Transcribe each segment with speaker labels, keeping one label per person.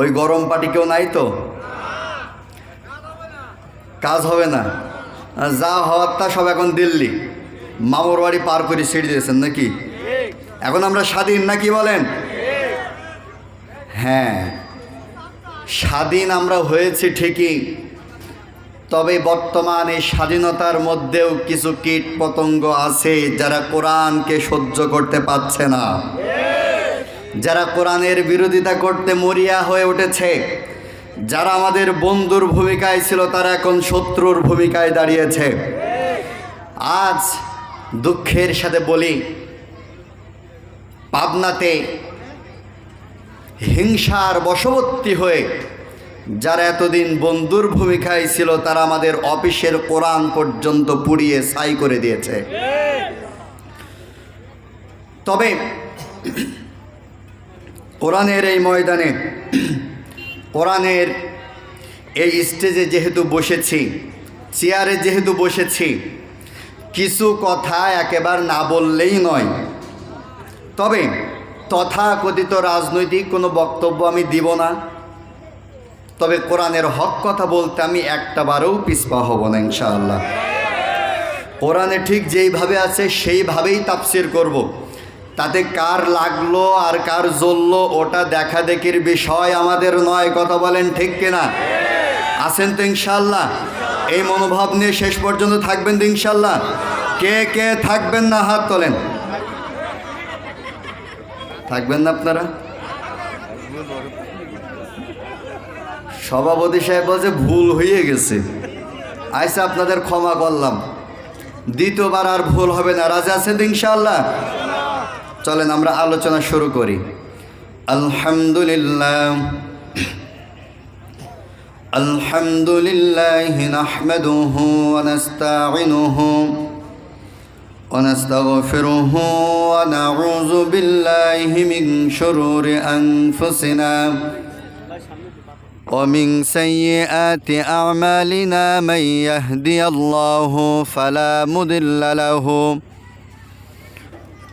Speaker 1: ওই গরম পাটি কেউ নাই তো? কাজ হবে না। যা হওয়ার তা সব এখন দিল্লি। মামুর বাড়ি পার করে ছেড়ে দিয়েছেন নাকি? এখন আমরা স্বাধীন নাকি বলেন? হ্যাঁ স্বাধীন আমরা হয়েছি ঠিকই, তবে বর্তমান এই স্বাধীনতার মধ্যেও কিছু কীট পতঙ্গ আছে যারা কোরআনকে সহ্য করতে পারছে না। যারা কোরআনের বিরোধিতা করতে মরিয়া হয়ে উঠেছে, যারা আমাদের বন্ধুর ভূমিকায় ছিল, তারা এখন শত্রুর ভূমিকায় দাঁড়িয়েছে। আজ দুঃখের সাথে বলি, পাবনাতে হিংসার বশবর্তী হয়ে যারা এতদিন বন্ধুর ভূমিকায় ছিল, তারা আমাদের অফিসের কোরআন পর্যন্ত পুড়িয়ে ছাই করে দিয়েছে। তবে কোরআনের এই ময়দানে, কোরআনের এই স্টেজে যেহেতু বসেছি, চেয়ারে যেহেতু বসেছি, কিছু কথা একেবারে না বললেই নয়। তবে তথাকথিত রাজনৈতিক কোনো বক্তব্য আমি দিব না। তবে কোরআনের হক কথা বলতে আমি একটা বারেও পিছপা হব না, ইনশাআল্লাহ। কোরআনে ঠিক যেইভাবে আছে, সেইভাবেই তাফসির করব। তাতে কার লাগল আর কার জ্বললো, ওটা দেখা দেখির বিষয় আমাদের নয়, কথা বলেন ঠিক কিনা? আছেন তো ইনশাল্লাহ এই মনোভাব নিয়ে শেষ পর্যন্ত থাকবেন তো ইনশাল্লাহ কে কে থাকবেন না হাত তোলেন? থাকবেন না আপনারা? সভাপতি সাহেব বলছে, ভুল হয়ে গেছে। আইসা আপনাদের ক্ষমা করলাম। দ্বিতীয়বার আর ভুল হবে না। রাজা আছেন তো ইনশাআল্লাহ? চলেন আমরা আলোচনা শুরু করি আলহামদুলিল্লাহ الحمد لله نحمده ونستعينه ونستغفره ونعوذ بالله من شرور أنفسنا ومن سيئات أعمالنا من يهدي الله فلا مضل له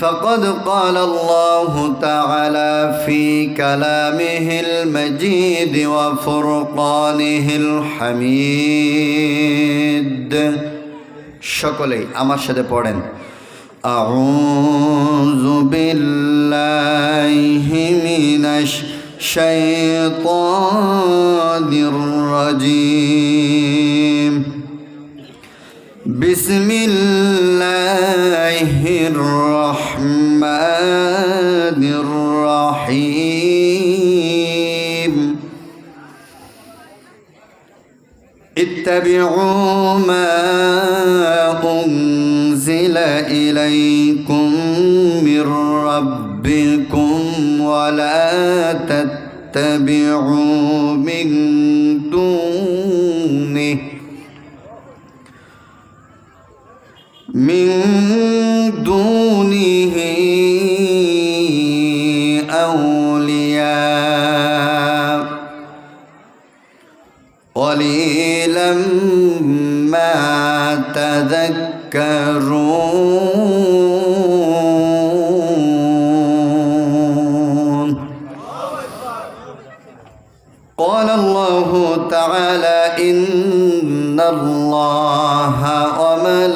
Speaker 1: فقد قال الله تعالى في كلامه المجيد وفرقانه الحميد সকলেই আমার সাথে পড়েন أعوذ بالله من الشيطان الرحمن الرحيم. اتبعوا ما أنزل إليكم من ربكم ولا تتبعوا من دونه. من دونه أولياء قليلا ما تذكرون. قال الله تعالى إن الله وملائكته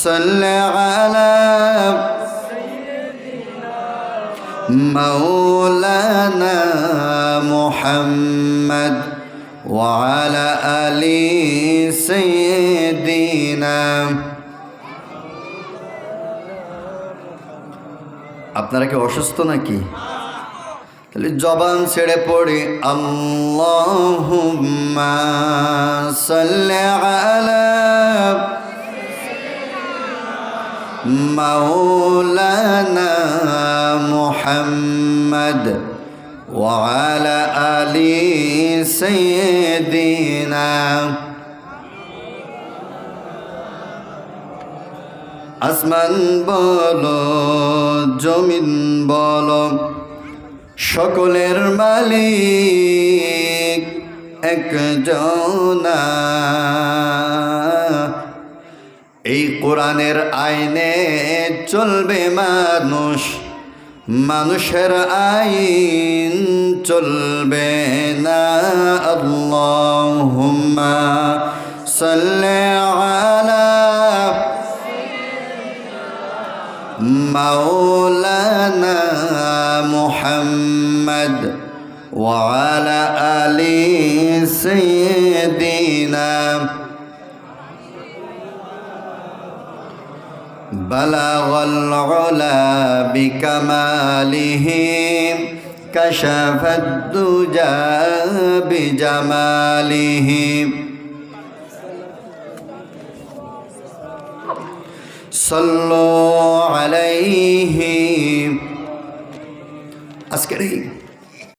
Speaker 1: صل على مولانا محمد وعلى آل سيدنا আপনারা কি অসুস্থ নাকি তাহলে জবান ছেড়ে পড়ে আল্লাহুম্মা সাল্লি আলা مولانا محمد وعلى آل سيدنا আসমান বলো জমিন বলো সকলের মালিক একজনা এই কোরআনের আইনে চলবে মানুষ, মানুষের আইন চলবে না। আল্লাহুম্মা সাল্লি আলা মাওলানা মুহাম্মদ ওয়ালা আলি সাইয়্যিদিনা بلغ العلا بكماله كشف الدجى بجماله صلوا عليه আজকের এই